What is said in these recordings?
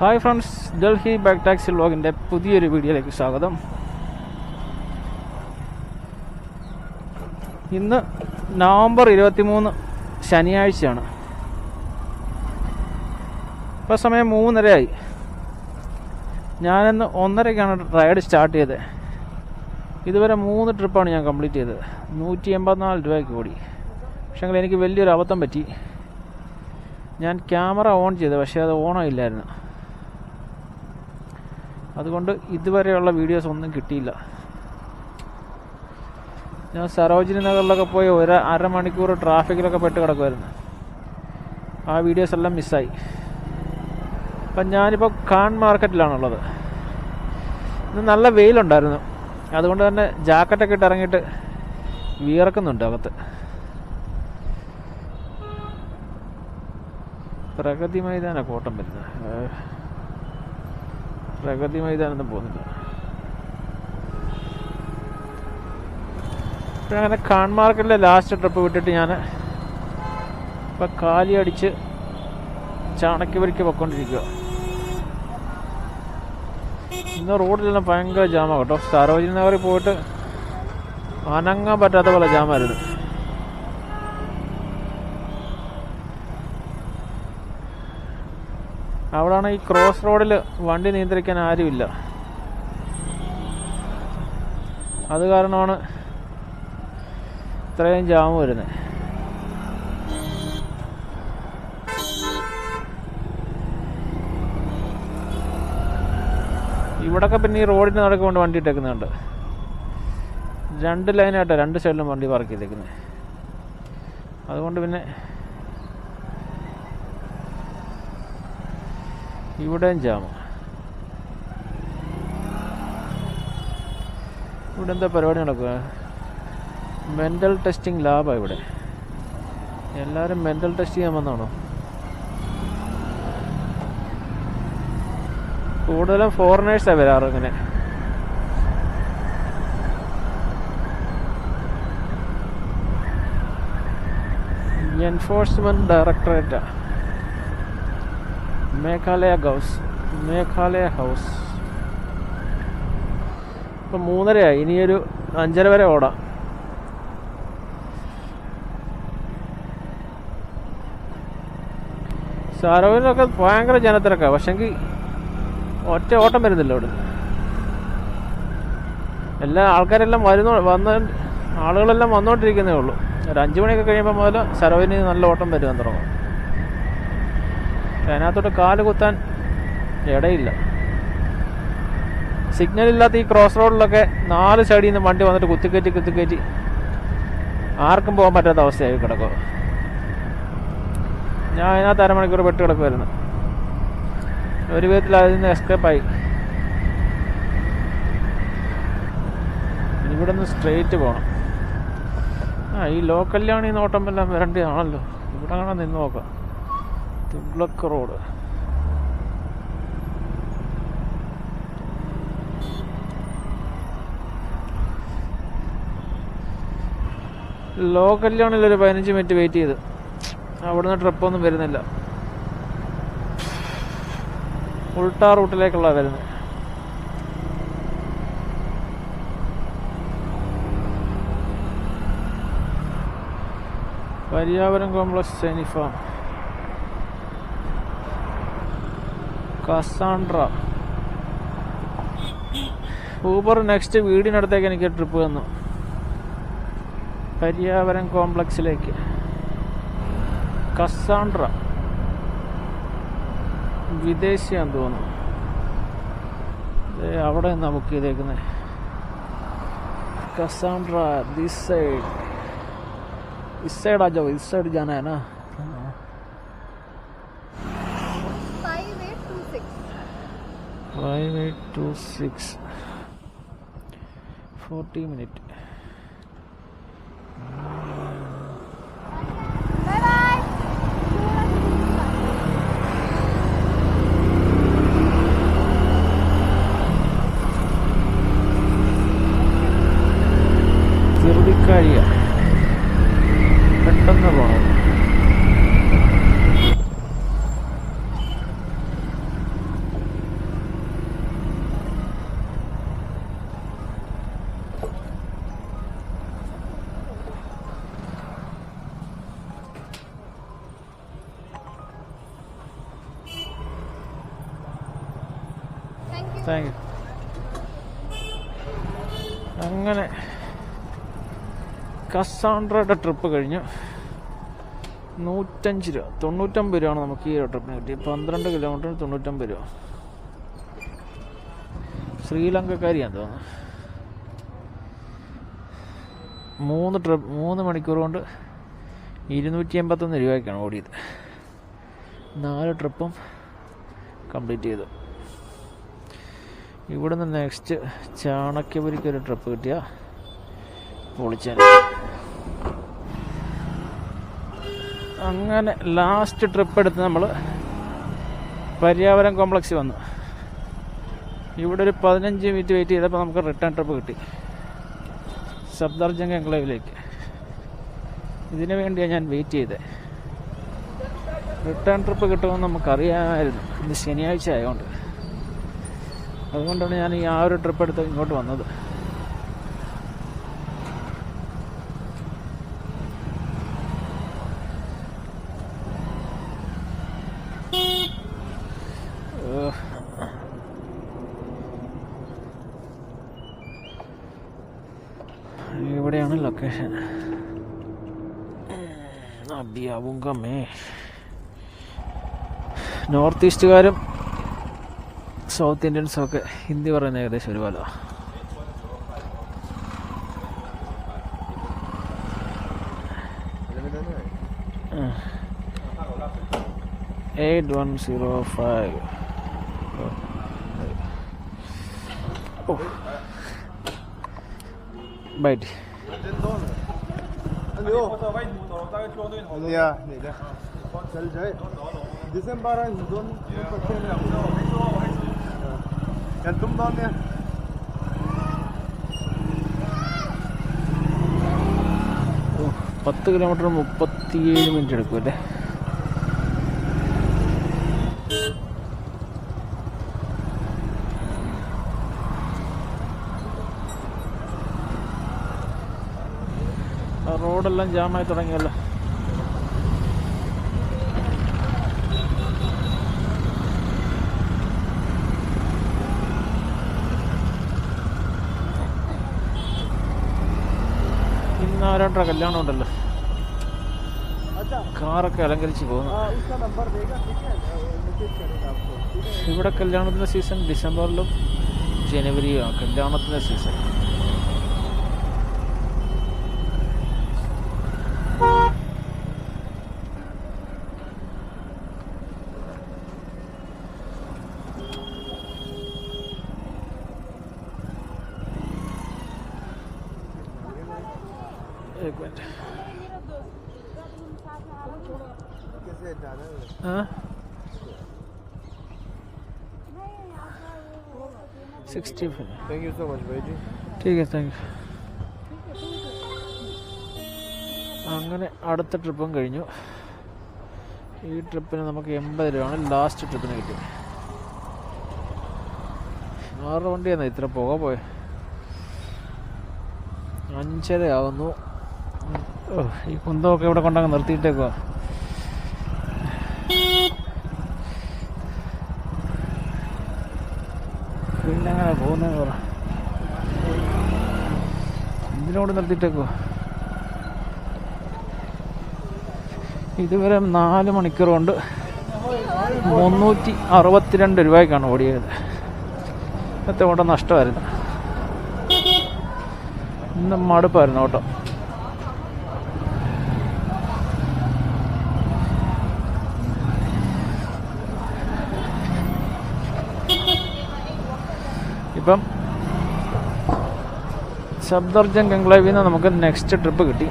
Hi friends Delhi back taxi വ്ലോഗിന്റെ പുതിയൊരു വീഡിയോയിലേക്ക് സ്വാഗതം. ഇന്ന് നവംബർ ഇരുപത്തിമൂന്ന് ശനിയാഴ്ചയാണ്. ഇപ്പോൾ സമയം മൂന്നരയായി. ഞാനിന്ന് ഒന്നരയ്ക്കാണ് റൈഡ് സ്റ്റാർട്ട് ചെയ്തത്. ഇതുവരെ മൂന്ന് ട്രിപ്പാണ് ഞാൻ കംപ്ലീറ്റ് ചെയ്തത്. നൂറ്റി എൺപത്തിനാല് രൂപയ്ക്ക് കൂടി പക്ഷേങ്കിൽ എനിക്ക് വലിയൊരു അബദ്ധം പറ്റി. ഞാൻ ക്യാമറ ഓൺ ചെയ്തു പക്ഷേ അത് ഓണായില്ലായിരുന്നു. അതുകൊണ്ട് ഇതുവരെയുള്ള വീഡിയോസ് ഒന്നും കിട്ടിയില്ല. ഞാൻ സരോജിനി നഗറിലൊക്കെ പോയി ഒരു അരമണിക്കൂർ ട്രാഫിക്കിലൊക്കെ പെട്ട് കിടക്കുമായിരുന്നു ആ വീഡിയോസ് എല്ലാം മിസ്സായി അപ്പം ഞാനിപ്പോൾ ഖാൻ മാർക്കറ്റിലാണുള്ളത്. ഇന്ന് നല്ല വെയിലുണ്ടായിരുന്നു. അതുകൊണ്ട് തന്നെ ജാക്കറ്റൊക്കെ ഇട്ട് ഇറങ്ങിയിട്ട് വിയർക്കുന്നുണ്ട് അകത്ത്. പ്രകൃതി മൈതാന കോട്ടം വരുന്നത്. ഏഹ്. പ്രഗതി മൈതാനൊന്നും പോകുന്നില്ല അങ്ങനെ കാൺമാർക്കിലെ ലാസ്റ്റ് ട്രിപ്പ് വിട്ടിട്ട് ഞാൻ ഇപ്പം കാലി അടിച്ച് ചാണക്യപുരിക്ക് പൊയ്ക്കൊണ്ടിരിക്കുക ഇന്ന് റോഡിലെല്ലാം ഭയങ്കര ജാമാണ് കേട്ടോ. സരോജിനി നഗറിൽ പോയിട്ട് അനങ്ങാൻ പറ്റാത്ത പോലെ ജാമായിരുന്നു. അവിടാണ് ഈ ക്രോസ് റോഡിൽ വണ്ടി നിയന്ത്രിക്കാൻ ആരുമില്ല. അത് കാരണമാണ് ഇത്രയും ജാമ് വരുന്നത് ഇവിടൊക്കെ പിന്നെ ഈ റോഡിന് നടക്ക് കൊണ്ട് വണ്ടി ഇട്ടേക്കുന്നുണ്ട് രണ്ട് ലൈനായിട്ടാണ് രണ്ട് സൈഡിലും വണ്ടി പാർക്ക് ചെയ്തേക്കുന്നത് അതുകൊണ്ട് പിന്നെ ഇവിടെയും ജാമ. ഇവിടെ എന്താ പരിപാടി നടക്കുക മെന്റൽ ടെസ്റ്റിംഗ് ലാബാണ് ഇവിടെ. എല്ലാവരും മെന്റൽ ടെസ്റ്റ് ചെയ്യാൻ വന്നാണോ കൂടുതലും ഫോറിനേഴ്സാണ് വരാറ് ഇങ്ങനെ. എൻഫോഴ്സ്മെന്റ് ഡയറക്ടറേറ്റാണ് മേഘാലയ ഗൗസ് മേഘാലയ ഹൗസ്. ഇപ്പം മൂന്നരയായി ഇനിയൊരു അഞ്ചര വരെ ഓടാം. സാരോവിനൊക്കെ ഭയങ്കര ജനത്തിരക്കാണ് പക്ഷെങ്കിൽ ഒറ്റ ഓട്ടം വരുന്നില്ല അവിടെ. എല്ലാ ആൾക്കാരെല്ലാം വരുന്ന വന്ന ആളുകളെല്ലാം വന്നുകൊണ്ടിരിക്കുന്നേ ഉള്ളൂ. ഒരു അഞ്ച് മണിയൊക്കെ കഴിയുമ്പോൾ മുതൽ സരോവിന് നല്ല ഓട്ടം വരുവാൻ തുടങ്ങും. അതിനകത്തോട്ട് കാൽ കുത്താൻ ഇടയില്ല. സിഗ്നൽ ഇല്ലാത്ത ഈ ക്രോസ് റോഡിലൊക്കെ നാല് സൈഡിൽ നിന്ന് വണ്ടി വന്നിട്ട് കുത്തിക്കയറ്റി കുത്തിക്കയറ്റി ആർക്കും പോകാൻ പറ്റാത്ത അവസ്ഥയായി കിടക്കുക ഞാൻ അതിനകത്ത് അരമണിക്കൂർ പെട്ട് കിടക്കുമായിരുന്നു ഒരു വിധത്തിൽ അതിൽ നിന്ന് എസ്കേപ്പായി ഇവിടെ നിന്ന് സ്ട്രെയിറ്റ് പോകണം ആ ഈ ലോക്കലിലാണ് ഈ നോട്ടം എല്ലാം വരേണ്ടതാണല്ലോ. ഇവിടെ കാണാൻ നിന്ന് നോക്കാം തുഗ്ലക്ക് റോഡ് ലോ കല്യാണിൽ ഒരു പതിനഞ്ച് മിനിറ്റ് വെയിറ്റ് ചെയ്ത്. അവിടുന്ന് ട്രിപ്പൊന്നും വരുന്നില്ല. ഉൾട്ടാ റൂട്ടിലേക്കുള്ള വരുന്നത്. പര്യാവരം കോംപ്ലക്സ് സെനിഫാം കസാൻഡ്ര ഊബർ നെക്സ്റ്റ് വീടിനടുത്തേക്ക് എനിക്ക് ട്രിപ്പ് തന്നു പരിയാവരം കോംപ്ലക്സിലേക്ക് കസാൻഡ്ര വിദേശിയാന്ന് തോന്നുന്നു ദേ അവിടെ നിന്നാണ് ബുക്ക് ചെയ്തേക്കുന്നത് കസാൻഡ്ര ദിസ് സൈഡ് इस साइड आ जाओ इस साइड जाना है ना five eight two six forty minute thank you അങ്ങനെ കസാൻഡ്രയുടെ ട്രിപ്പ് കഴിഞ്ഞു. നൂറ്റഞ്ച് രൂപ തൊണ്ണൂറ്റമ്പത് രൂപയാണ് നമുക്ക് ഈ ട്രിപ്പിന് കിട്ടി പന്ത്രണ്ട് കിലോമീറ്ററിന് തൊണ്ണൂറ്റമ്പത് രൂപ. ശ്രീലങ്കക്കാരിയാണ് തോന്നുന്നു. മൂന്ന് ട്രിപ്പ് മൂന്ന് മണിക്കൂർ കൊണ്ട് ഇരുന്നൂറ്റി എൺപത്തൊന്ന് രൂപയ്ക്കാണ് ഓടിയത്. നാല് ട്രിപ്പും കംപ്ലീറ്റ് ചെയ്തു. ഇവിടുന്ന് നെക്സ്റ്റ് ചാണക്യപുരിക്ക് ഒരു ട്രിപ്പ് കിട്ടിയ പൊളിച്ചാൽ അങ്ങനെ ലാസ്റ്റ് ട്രിപ്പ് എടുത്ത് നമ്മൾ പര്യാവരം കോംപ്ലക്സിൽ വന്നു. ഇവിടെ ഒരു പതിനഞ്ച് മിനിറ്റ് വെയിറ്റ് ചെയ്തപ്പോൾ നമുക്ക് റിട്ടേൺ ട്രിപ്പ് കിട്ടി. സബ്ദർജംഗ് എൻക്ലേവിലേക്ക്. ഇതിനു വേണ്ടിയാണ് ഞാൻ വെയിറ്റ് ചെയ്തത് റിട്ടേൺ ട്രിപ്പ് കിട്ടുമെന്ന് നമുക്കറിയാമായിരുന്നു. ഇന്ന് ശനിയാഴ്ച ആയതുകൊണ്ട് അതുകൊണ്ടാണ് ഞാൻ ഈ ആ ഒരു ട്രിപ്പ് എടുത്ത് ഇങ്ങോട്ട് വന്നത്. ഇവിടെയാണ് ലൊക്കേഷൻ അബിയാവുങ്കമ്മേ നോർത്ത് ഈസ്റ്റുകാരും സൗത്ത് ഇന്ത്യൻസും ഒക്കെ ഹിന്ദി പറയുന്ന ഏകദേശം ഒരുപോലെ. Eight one zero five. Byte. या എന്തും തോന്നിയ പത്ത് കിലോമീറ്റർ മുപ്പത്തിയേഴ് മിനിറ്റ് എടുക്കും അല്ലേ? റോഡെല്ലാം ജാമായി തുടങ്ങിയല്ലോ. ഇന്ന് കല്യാണം ഉണ്ടല്ലോ. കാറൊക്കെ അലങ്കരിച്ച് പോകുന്നു. ഇവിടെ കല്യാണത്തിന്റെ സീസൺ ഡിസംബറിലും ജനുവരിയും കല്യാണത്തിന്റെ സീസൺ एक मिनट कैसे जाना है हाँ sixty five thank you so much भाई जी ठीक है താങ്ക് അങ്ങനെ അടുത്ത ട്രിപ്പും കഴിഞ്ഞു ഈ ട്രിപ്പിന് നമുക്ക് എൺപത് രൂപയാണ് ലാസ്റ്റ് ട്രിപ്പിന് കിട്ടിയത് ആറ് വണ്ടിയാണ് ഇത്ര പുക പോയ അഞ്ചര ആകുന്നു ഈ കുന്തമൊക്കെ ഇവിടെ കൊണ്ടങ്ങ് നിർത്തിയിട്ടേക്കോ പിന്നെ അങ്ങനെ പോകുന്നതെന്ന് പറ. നിർത്തിയിട്ടേക്കോ ഇതുവരെ നാല് മണിക്കൂർ കൊണ്ട് മുന്നൂറ്റി അറുപത്തിരണ്ട് രൂപയ്ക്കാണ് ഓടിയത്. ഇന്നത്തെ ഓട്ടം നഷ്ടമായിരുന്നു. ഇന്ന് മടുപ്പായിരുന്നു ഓട്ടം. ഇപ്പം ശബ്ദർജൻ കംഗ്ലൈവിൽ നിന്ന് നമുക്ക് നെക്സ്റ്റ് ട്രിപ്പ് കിട്ടി.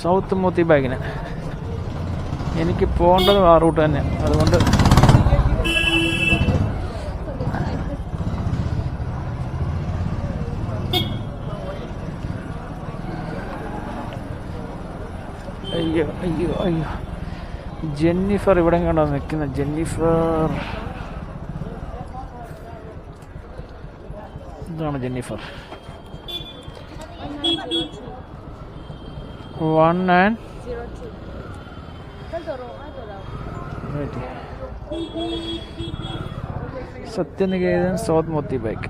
സൗത്ത് മോത്തി ബാഗിന്. എനിക്ക് പോകേണ്ടത് ആ റൂട്ട് തന്നെ. അതുകൊണ്ട് അയ്യോ അയ്യോ അയ്യോ. ജെന്നിഫർ ഇവിടെ കണ്ടോ നിൽക്കുന്ന ജെന്നിഫർ ഇതാണ് Jennifer one and Right. Satyaniketan south Moti bike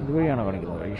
ഇതുവഴിയാണോ കാണിക്കുന്നത് വഴി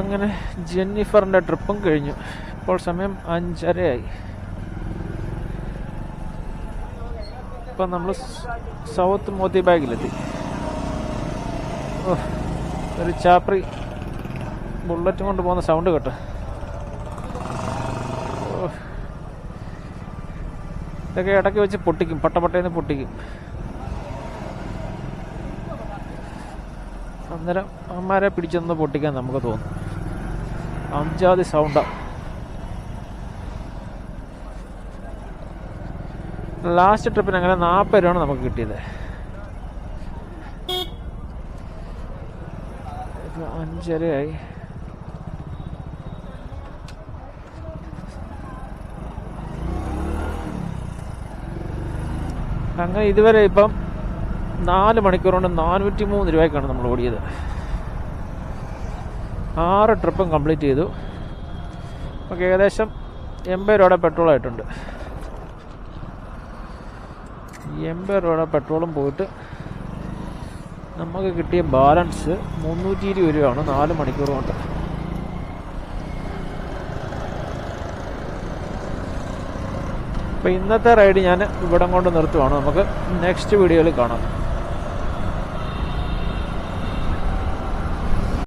അങ്ങനെ ജെന്നിഫറിന്റെ ട്രിപ്പും കഴിഞ്ഞു. ഇപ്പോൾ സമയം അഞ്ചരയായി. ഇപ്പം നമ്മൾ സൗത്ത് മോത്തി ബാഗിലെത്തി. ഒരു ചാപ്രി ബുള്ളറ്റ് കൊണ്ട് പോകുന്ന സൗണ്ട് കേട്ടോ. ഇതൊക്കെ ഇടയ്ക്ക് വെച്ച് പൊട്ടിക്കും പട്ടപ്പട്ടേന്ന് പൊട്ടിക്കും. അന്നേരം അമ്മമാരെ പിടിച്ചൊന്ന് പൊട്ടിക്കാൻ നമുക്ക് തോന്നും. അഞ്ചാതി സൗണ്ടാ ലാസ്റ്റ് ട്രിപ്പിന് അങ്ങനെ നാൽപ്പത് രൂപയാണ് നമുക്ക് കിട്ടിയത്. അഞ്ചരയായി. അങ്ങനെ ഇതുവരെ ഇപ്പം നാല് മണിക്കൂർ കൊണ്ട് നാനൂറ്റി മൂന്ന് രൂപയ്ക്കാണ് നമ്മൾ ഓടിയത്. ആറ് ട്രിപ്പും കംപ്ലീറ്റ് ചെയ്തു. നമുക്ക് ഏകദേശം എൺപത് രൂപയുടെ പെട്രോൾ ആയിട്ടുണ്ട്. എൺപത് രൂപയുടെ പെട്രോളും പോയിട്ട് നമുക്ക് കിട്ടിയ ബാലൻസ് മുന്നൂറ്റി ഇരുപത് രൂപയാണ്. നാല് മണിക്കൂർ കൊണ്ട്. അപ്പോൾ ഇന്നത്തെ റൈഡ് ഞാൻ ഇവിടം കൊണ്ട് നിർത്തുവാണ്. നമുക്ക് നെക്സ്റ്റ് വീഡിയോയിൽ കാണാം.